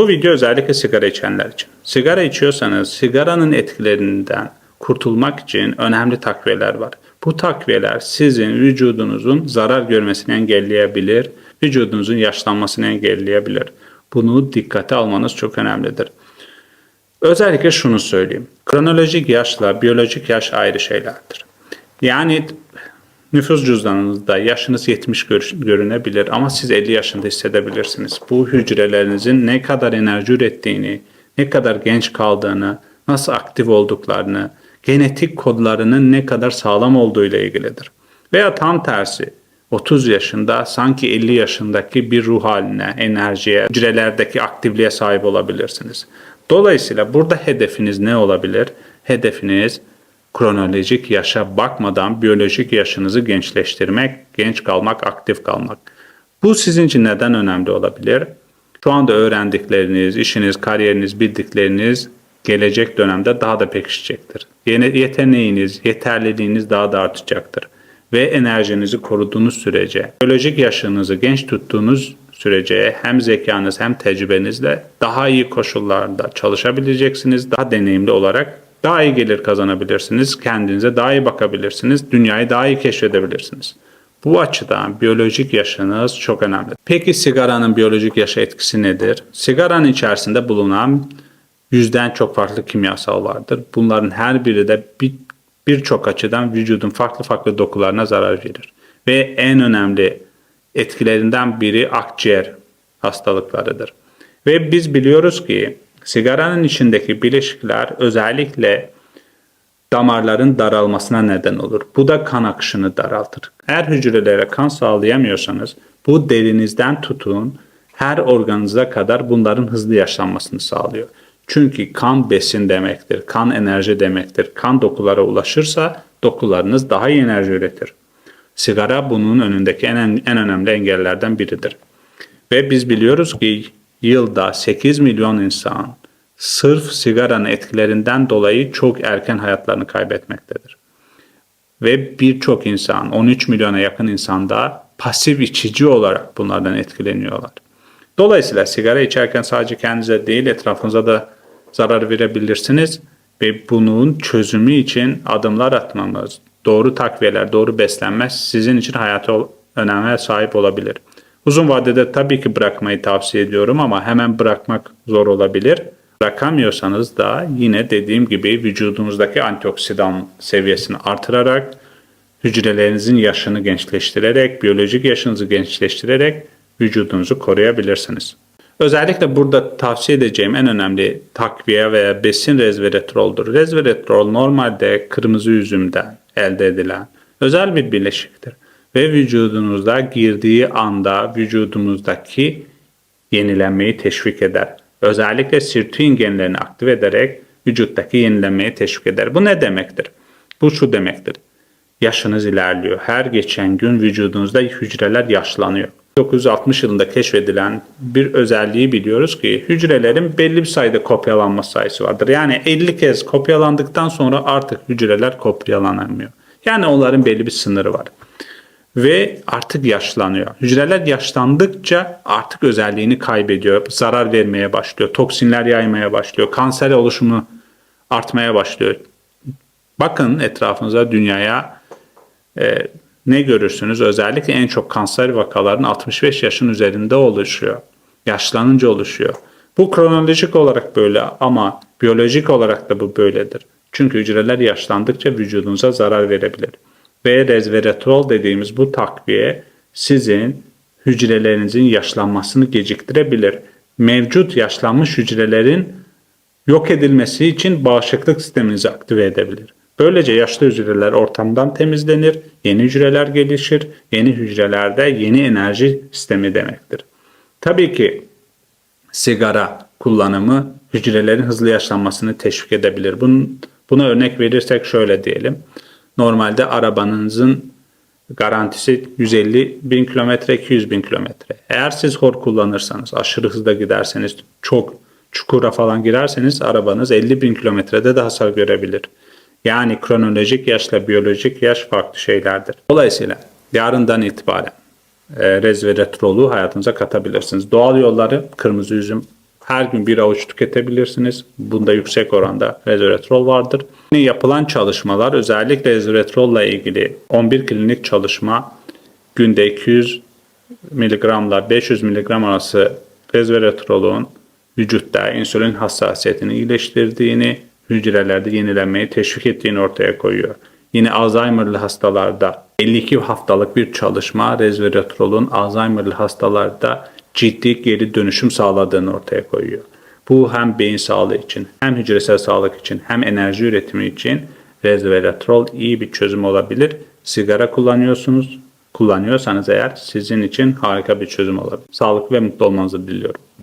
Bu video özellikle sigara içenler için. Sigara içiyorsanız sigaranın etkilerinden kurtulmak için önemli takviyeler var. Bu takviyeler sizin vücudunuzun zarar görmesini engelleyebilir, vücudunuzun yaşlanmasını engelleyebilir. Bunu dikkate almanız çok önemlidir. Özellikle şunu söyleyeyim. Kronolojik yaşla biyolojik yaş ayrı şeylerdir. Yani nüfus cüzdanınızda yaşınız 70 gör- görünebilir ama siz 50 yaşında hissedebilirsiniz. Bu hücrelerinizin ne kadar enerji ürettiğini, ne kadar genç kaldığını, nasıl aktif olduklarını, genetik kodlarının ne kadar sağlam olduğu ile ilgilidir. Veya tam tersi 30 yaşında sanki 50 yaşındaki bir ruh haline, enerjiye, hücrelerdeki aktifliğe sahip olabilirsiniz. Dolayısıyla burada hedefiniz ne olabilir? Hedefiniz kronolojik yaşa bakmadan biyolojik yaşınızı gençleştirmek, genç kalmak, aktif kalmak. Bu sizin için neden önemli olabilir? Şu anda öğrendikleriniz, işiniz, kariyeriniz, bildikleriniz gelecek dönemde daha da pekişecektir. Yeteneğiniz, yeterliliğiniz daha da artacaktır. Ve enerjinizi koruduğunuz sürece, biyolojik yaşınızı genç tuttuğunuz sürece hem zekanız hem tecrübenizle daha iyi koşullarda çalışabileceksiniz. Daha deneyimli olarak daha iyi gelir kazanabilirsiniz. Kendinize daha iyi bakabilirsiniz. Dünyayı daha iyi keşfedebilirsiniz. Bu açıdan biyolojik yaşınız çok önemli. Peki sigaranın biyolojik yaşa etkisi nedir? Sigaranın içerisinde bulunan yüzden çok farklı kimyasal vardır. Bunların her biri de bir birçok açıdan vücudun farklı farklı dokularına zarar verir. Ve en önemli etkilerinden biri akciğer hastalıklarıdır. Ve biz biliyoruz ki sigaranın içindeki bileşikler özellikle damarların daralmasına neden olur. Bu da kan akışını daraltır. Eğer hücrelere kan sağlayamıyorsanız bu derinizden tutun her organınıza kadar bunların hızlı yaşlanmasını sağlıyor. Çünkü kan besin demektir, kan enerji demektir. Kan dokulara ulaşırsa dokularınız daha iyi enerji üretir. Sigara bunun önündeki en, en önemli engellerden biridir. Ve biz biliyoruz ki yılda 8 milyon insan sırf sigaranın etkilerinden dolayı çok erken hayatlarını kaybetmektedir. Ve birçok insan, 13 milyona yakın insan da pasif içici olarak bunlardan etkileniyorlar. Dolayısıyla sigara içerken sadece kendinize değil etrafınıza da zarar verebilirsiniz ve bunun çözümü için adımlar atmamız, doğru takviyeler, doğru beslenme sizin için hayata öneme sahip olabilir. Uzun vadede tabii ki bırakmayı tavsiye ediyorum ama hemen bırakmak zor olabilir. Bırakamıyorsanız da yine dediğim gibi vücudunuzdaki antioksidan seviyesini artırarak, hücrelerinizin yaşını gençleştirerek, biyolojik yaşınızı gençleştirerek vücudunuzu koruyabilirsiniz. Özellikle burada tavsiye edeceğim en önemli takviye veya besin resveratroldur. Resveratrol normalde kırmızı üzümden elde edilen özel bir bileşiktir. Ve vücudunuzda girdiği anda vücudumuzdaki yenilenmeyi teşvik eder. Özellikle sirtuin genlerini aktif ederek vücuttaki yenilenmeyi teşvik eder. Bu ne demektir? Bu şu demektir. Yaşınız ilerliyor. Her geçen gün vücudunuzda hücreler yaşlanıyor. 1960 yılında keşfedilen bir özelliği biliyoruz ki hücrelerin belli bir sayıda kopyalanma sayısı vardır. Yani 50 kez kopyalandıktan sonra artık hücreler kopyalanamıyor. Yani onların belli bir sınırı var. Ve artık yaşlanıyor. Hücreler yaşlandıkça artık özelliğini kaybediyor. Zarar vermeye başlıyor. Toksinler yaymaya başlıyor. Kanser oluşumu artmaya başlıyor. Bakın etrafınıza dünyaya e, ne görürsünüz? Özellikle en çok kanser vakalarının 65 yaşın üzerinde oluşuyor. Yaşlanınca oluşuyor. Bu kronolojik olarak böyle ama biyolojik olarak da bu böyledir. Çünkü hücreler yaşlandıkça vücudunuza zarar verebilir. Ve resveratrol dediğimiz bu takviye sizin hücrelerinizin yaşlanmasını geciktirebilir. Mevcut yaşlanmış hücrelerin yok edilmesi için bağışıklık sisteminizi aktive edebilir. Böylece yaşlı hücreler ortamdan temizlenir, yeni hücreler gelişir, yeni hücrelerde yeni enerji sistemi demektir. Tabii ki sigara kullanımı hücrelerin hızlı yaşlanmasını teşvik edebilir. Bunun, buna örnek verirsek şöyle diyelim. Normalde arabanızın garantisi 150 bin kilometre, 200 bin kilometre. Eğer siz hor kullanırsanız, aşırı hızda giderseniz, çok çukura falan girerseniz arabanız 50 bin kilometrede de hasar görebilir. Yani kronolojik yaşla biyolojik yaş farklı şeylerdir. Dolayısıyla yarından itibaren e, resveratrolü hayatınıza katabilirsiniz. Doğal yolları kırmızı üzüm Her gün bir avuç tüketebilirsiniz. Bunda yüksek oranda resveratrol vardır. Yine Yapılan çalışmalar özellikle resveratrolla ilgili 11 klinik çalışma günde 200 miligramla 500 miligram arası resveratrolun vücutta insülin hassasiyetini iyileştirdiğini, hücrelerde yenilenmeyi teşvik ettiğini ortaya koyuyor. Yine Alzheimer'lı hastalarda 52 haftalık bir çalışma resveratrolun Alzheimer'lı hastalarda ciddi geri dönüşüm sağladığını ortaya koyuyor. Bu hem beyin sağlığı için, hem hücresel sağlık için, hem enerji üretimi için resveratrol iyi bir çözüm olabilir. Sigara kullanıyorsunuz, kullanıyorsanız eğer sizin için harika bir çözüm olabilir. Sağlıklı ve mutlu olmanızı diliyorum.